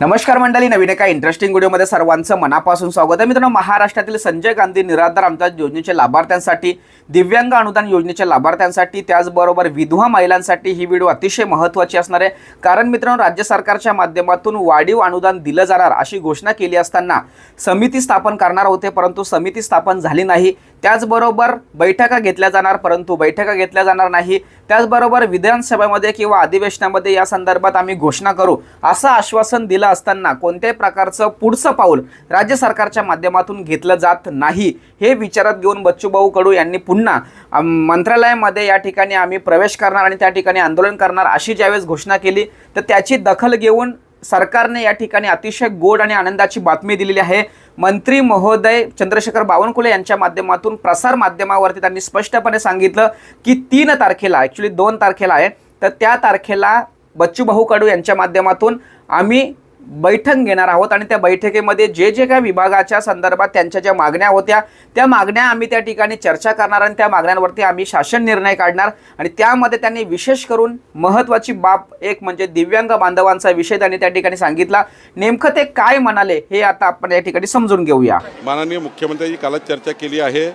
नमस्कार मंडळी नवीन एका इंटरेस्टिंग व्हिडिओमध्ये सर्वांचं मनापासून स्वागत आहे. मित्रांनो महाराष्ट्रातील संजय गांधी निराधार आमदार योजनेच्या लाभार्थ्यांसाठी दिव्यांग अनुदान योजनेच्या लाभार्थ्यांसाठी त्याचबरोबर विधवा महिलांसाठी ही व्हिडिओ अतिशय महत्त्वाची असणार आहे. कारण मित्रांनो राज्य सरकारच्या माध्यमातून वाढीव अनुदान दिलं जाणार अशी घोषणा केली असताना समिती स्थापन करणार होते परंतु समिती स्थापन झाली नाही. त्याचबरोबर बैठका घेतल्या जाणार परंतु बैठका घेतल्या जाणार नाही. त्याचबरोबर विधानसभेमध्ये किंवा अधिवेशनामध्ये या संदर्भात आम्ही घोषणा करू. असं आश्वासन दिलं असताना कोणत्याही प्रकारचं पुढचं पाऊल राज्य सरकारच्या माध्यमातून घेतलं जात नाही. हे विचारात घेऊन बच्चूभाऊ कडू यांनी पुन्हा मंत्रालयामध्ये या ठिकाणी आम्ही प्रवेश करणार आणि त्या ठिकाणी आंदोलन करणार अशी ज्यावेळेस घोषणा केली तर त्याची दखल घेऊन सरकारने या ठिकाणी अतिशय गोड आणि आनंदाची बातमी दिलेली आहे. मंत्री महोदय चंद्रशेखर बावनकुळे यांच्या माध्यमातून प्रसार माध्यमावरती त्यांनी स्पष्टपणे सांगितलं की तीन तारखेला ॲक्च्युली दोन तारखेला आहे तर त्या तारखेला बच्चूभाऊ कडू यांच्या माध्यमातून आम्ही बैठक घेणार आहोत आणि त्या बैठकीमध्ये जे जे काही विभागाच्या संदर्भात त्यांच्या ज्या मागण्या होत्या त्या मागण्या आम्ही त्या ठिकाणी चर्चा करणार आणि त्या मागण्यांवरती आम्ही शासन निर्णय काढणार आणि त्यामध्ये त्यांनी विशेष करून महत्त्वाची बाब एक म्हणजे दिव्यांग बांधवांचा विषय त्यांनी त्या ठिकाणी सांगितला. नेमकं ते काय म्हणाले हे आता आपण या ठिकाणी समजून घेऊया. माननीय मुख्यमंत्र्यांची कालच चर्चा केली आहे.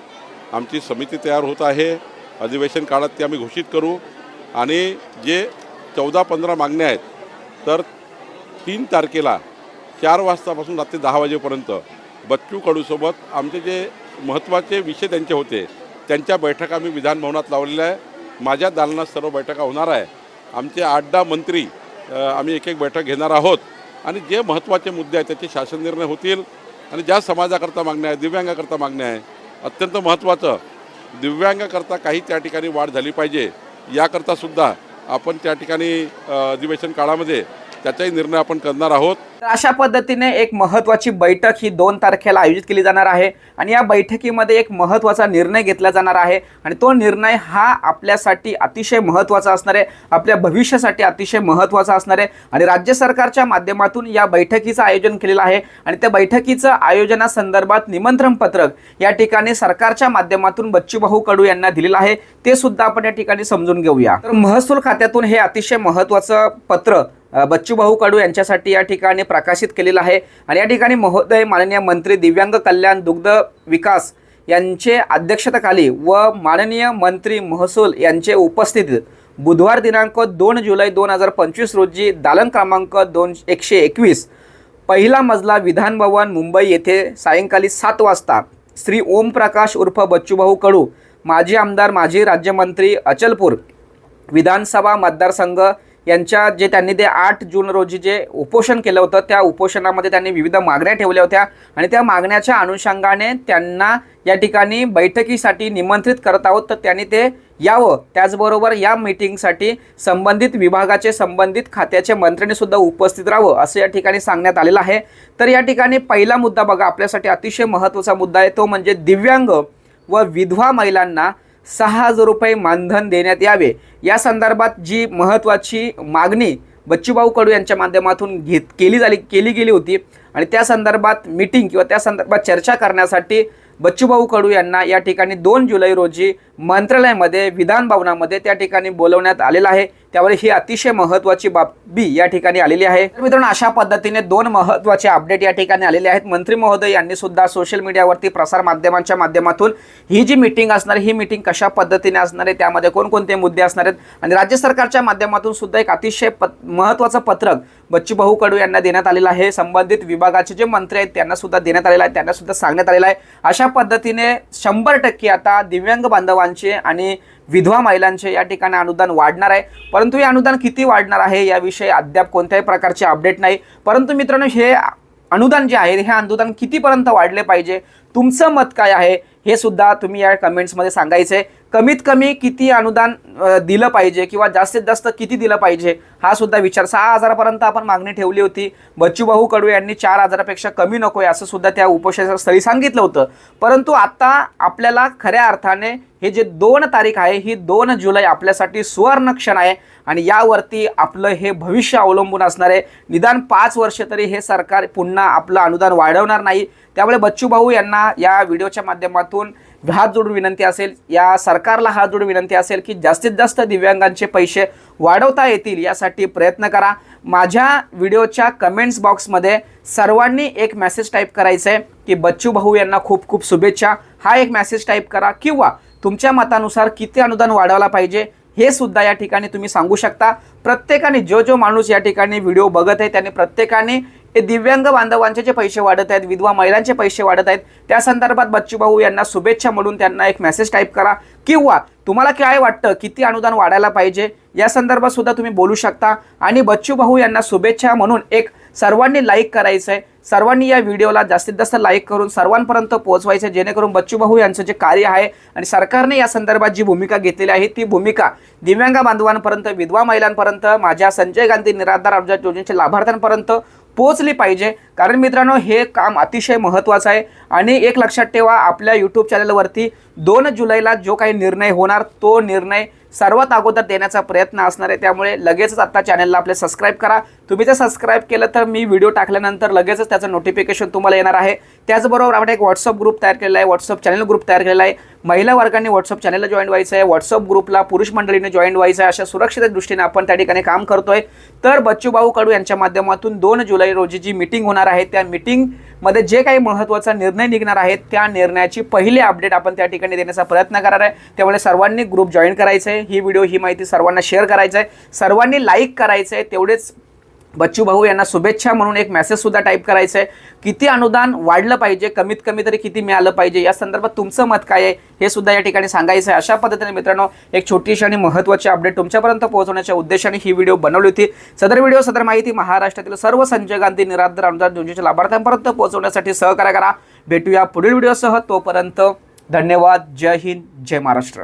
आमची समिती तयार होत आहे. अधिवेशन काळात ते आम्ही घोषित करू. आणि जे चौदा पंधरा मागण्या आहेत तर तीन तारखेला चार वाजतापासून रात्री दहा वाजेपर्यंत बच्चू कडूसोबत आमचे जे महत्त्वाचे विषय त्यांचे होते त्यांच्या बैठका आम्ही विधानभवनात लावलेल्या आहे. माझ्या दालनात सर्व बैठका होणार आहे. आमचे आठ दहा मंत्री आम्ही एक एक बैठक घेणार आहोत. आणि जे महत्त्वाचे मुद्दे आहेत त्याचे शासन निर्णय होतील. आणि ज्या समाजाकरता मागण्या आहे दिव्यांगाकरता मागण्या आहे अत्यंत महत्त्वाचं दिव्यांगाकरता काही त्या ठिकाणी वाढ झाली पाहिजे. याकरता सुद्धा आपण त्या ठिकाणी अधिवेशन काळामध्ये त्याचाही निर्णय आपण करणार आहोत. तर अशा पद्धतीने एक महत्त्वाची बैठक ही दोन तारखेला आयोजित केली जाणार आहे आणि या बैठकीमध्ये एक महत्त्वाचा निर्णय घेतला जाणार आहे आणि तो निर्णय हा आपल्यासाठी अतिशय महत्त्वाचा असणार आहे आपल्या भविष्यासाठी अतिशय महत्त्वाचा असणार आहे आणि राज्य सरकारच्या माध्यमातून या बैठकीचं आयोजन केलेलं आहे आणि त्या बैठकीचं आयोजनासंदर्भात निमंत्रण पत्रक या ठिकाणी सरकारच्या माध्यमातून बच्चूभाऊ कडू यांना दिलेलं आहे. ते सुद्धा आपण या ठिकाणी समजून घेऊया. तर महसूल खात्यातून हे अतिशय महत्त्वाचं पत्र बच्चू बच्चूभाऊ कडू यांच्यासाठी या ठिकाणी प्रकाशित केलेलं आहे. आणि या ठिकाणी महोदय माननीय मंत्री दिव्यांग कल्याण दुग्ध विकास यांचे अध्यक्षतेखाली व माननीय मंत्री महसूल यांचे उपस्थितीत बुधवार दिनांक दोन जुलै दोन हजार पंचवीस रोजी दालन क्रमांक दोन एकशे एकवीस पहिला मजला विधान भवन मुंबई येथे सायंकाळी सात वाजता श्री ओमप्रकाश उर्फ बच्चूभाऊ कडू माजी आमदार माजी राज्यमंत्री अचलपूर विधानसभा मतदारसंघ यांच्या जे त्यांनी ते आठ जून रोजी जे उपोषण केलं होतं त्या उपोषणामध्ये त्यांनी विविध मागण्या ठेवल्या होत्या आणि त्या मागण्याच्या अनुषंगाने त्यांना या ठिकाणी बैठकीसाठी निमंत्रित करत आहोत. तर त्यांनी ते यावं. त्याचबरोबर या मीटिंगसाठी संबंधित विभागाचे संबंधित खात्याचे मंत्र्यांनीसुद्धा उपस्थित राहावं असं या ठिकाणी सांगण्यात आलेलं आहे. तर या ठिकाणी पहिला मुद्दा बघा आपल्यासाठी अतिशय महत्त्वाचा मुद्दा आहे. तो म्हणजे दिव्यांग व विधवा महिलांना सहा हजार रुपये मानधन देण्यात यावे. या संदर्भात जी महत्त्वाची मागणी बच्चूभाऊ कडू यांच्या माध्यमातून घेत केली झाली केली गेली होती आणि त्या संदर्भात मीटिंग किंवा त्या संदर्भात चर्चा करण्यासाठी बच्चूभाऊ कडू यांना या ठिकाणी दोन जुलै रोजी मंत्रालयामध्ये विधान भवनामध्ये त्या ठिकाणी बोलवण्यात आलेलं आहे. त्यामुळे ही अतिशय महत्त्वाची बाबी या ठिकाणी आलेली आहे. तर मित्रांनो अशा पद्धतीने दोन महत्त्वाचे अपडेट या ठिकाणी आलेले आहेत. मंत्री महोदय यांनी सुद्धा सोशल मीडियावरती प्रसार माध्यमांच्या माध्यमातून ही जी मीटिंग असणार ही मीटिंग कशा पद्धतीने असणार आहे त्यामध्ये कोणकोणते मुद्दे असणार आहेत आणि राज्य सरकारच्या माध्यमातून सुद्धा एक अतिशय पत महत्त्वाचं पत्रक बच्चूभाऊ कडू यांना देण्यात आलेलं आहे. संबंधित विभागाचे जे मंत्री आहेत त्यांना सुद्धा देण्यात आलेलं आहे त्यांना सुद्धा सांगण्यात आलेलं आहे. अशा पद्धतीने शंभर टक्के आता दिव्यांग बांधवांचे आणि विधवा महिलांचे या ठिकाणी अनुदान वाढणार आहे. परंतु हे अनुदान किती वाढणार आहे याविषयी अद्याप कोणत्याही प्रकारचे अपडेट नाही. परंतु मित्रांनो हे अनुदान जे आहे हे अनुदान कितीपर्यंत वाढले पाहिजे? तुमचं मत काय आहे? हे सुद्धा तुम्ही या कमेंट्समध्ये सांगायचं. आहे कमीत कमी किती अनुदान दिलं पाहिजे किंवा जास्तीत जास्त किती दिलं पाहिजे? हा सुद्धा विचार. सहा हजारापर्यंत आपण मागणी ठेवली होती. बच्चूभाऊ कडू यांनी चार हजारापेक्षा कमी नको आहे असं सुद्धा त्या उपोषणास्थळी सांगितलं होतं. परंतु आता आपल्याला खऱ्या अर्थाने हे जे दोन तारीख आहे ही दोन जुलै आपल्यासाठी सुवर्ण क्षण आहे आणि यावरती आपलं हे भविष्य अवलंबून असणार आहे. निदान पाच वर्ष तरी हे सरकार पुन्हा आपलं अनुदान वाढवणार नाही. त्यामुळे बच्चूभाऊ यांना या व्हिडिओच्या माध्यमातून हात जोडून विनंती असेल या सरकारला हात जोडून विनंती असेल की जास्तीत जास्त दिव्यांगांचे पैसे वाढवता येतील यासाठी प्रयत्न करा. माझ्या व्हिडिओच्या कमेंट्स बॉक्समध्ये सर्वांनी एक मेसेज टाईप करायचं आहे की बच्चू भाऊ यांना खूप खूप शुभेच्छा. हा एक मेसेज टाईप करा किंवा तुमच्या मतानुसार किती अनुदान वाढवला पाहिजे हे सुद्धा या ठिकाणी तुम्ही सांगू शकता. प्रत्येकाने जो जो माणूस या ठिकाणी व्हिडिओ बघत आहे त्याने प्रत्येकाने दिव्यांग बांधवांचे जे पैसे वाढत आहेत विधवा महिलांचे पैसे वाढत आहेत त्या संदर्भात बच्चू भाऊ यांना शुभेच्छा म्हणून त्यांना एक मेसेज टाईप करा. किंवा तुम्हाला काय वाटतं किती अनुदान वाढायला पाहिजे? या संदर्भात सुद्धा तुम्ही बोलू शकता. आणि बच्चू भाऊ यांना शुभेच्छा म्हणून एक सर्वांनी लाईक करायचं आहे सर्वांनी या व्हिडिओला जास्तीत जास्त लाईक करून सर्वांपर्यंत पोहोचवायचं आहे, जेणेकरून बच्चू भाऊ यांचं जे कार्य आहे आणि सरकारने या संदर्भात जी भूमिका घेतलेली आहे ती भूमिका दिव्यांग बांधवांपर्यंत विधवा महिलांपर्यंत माझ्या संजय गांधी निराधार अपघात योजनेच्या लाभार्थ्यांपर्यंत पोहोचली पाहिजे. कारण मित्रांनो हे काम अतिशय महत्त्वाचं आहे. आणि एक लक्षात ठेवा आपल्या यूट्यूब चॅनलवरती दोन जुलैला जो काही निर्णय होणार तो निर्णय सर्वात अगोदर देण्याचा प्रयत्न असणार आहे. त्यामुळे लगेचच आत्ता चॅनलला आपले सबस्क्राईब करा. तुम्ही जर सबस्क्राईब केलं तर मी व्हिडिओ टाकल्यानंतर लगेचच त्याचं नोटिफिकेशन तुम्हाला येणार आहे. त्याचबरोबर आपण एक व्हॉट्सअप ग्रुप तयार केलेला आहे. व्हॉट्सअप चॅनल ग्रुप तयार केलेला आहे. महिला वर्गाने व्हॉट्सअप चॅनलला जॉईन व्हायचं आहे. व्हॉट्सअप ग्रुपला पुरुष मंडळीने जॉईन व्हायचं आहे. अशा सुरक्षित दृष्टीने आपण त्या ठिकाणी काम करतोय. तर बच्चूभाऊ कडू यांच्या माध्यमातून दोन जुलै रोजी जी मिटिंग होणार आहे त्या मध्ये जे काही महत्त्वाचा निर्णय निघणार आहे त्या निर्णयाची पहिली अपडेट आपण त्या ठिकाणी देण्याचा प्रयत्न करणार आहे. त्यामुळे सर्वांनी ग्रुप जॉईन करायचं आहे ही व्हिडिओ ही माहिती सर्वांना शेअर करायचं आहे सर्वांनी लाईक करायचं आहे तेवढेच बच्चू भाऊ यांना शुभेच्छा म्हणून एक मेसेज सुद्धा टाईप करायचं आहे किती अनुदान वाढलं पाहिजे कमीत कमी तरी किती मिळालं पाहिजे या संदर्भात तुमचं मत काय आहे हे सुद्धा या ठिकाणी सांगायचं आहे अशा पद्धतीने मित्रांनो एक छोटीशी आणि महत्त्वाची अपडेट तुमच्यापर्यंत पोहोचवण्याच्या उद्देशाने ही व्हिडिओ बनवली होती. सदर व्हिडिओ सदर माहिती महाराष्ट्रातील सर्व संजय गांधी निराधार अनुदान योजनेच्या लाभार्थ्यांपर्यंत पोहोचवण्यासाठी सहकार्य करा. भेटूया पुढील व्हिडिओसह तोपर्यंत धन्यवाद. जय हिंद जय महाराष्ट्र.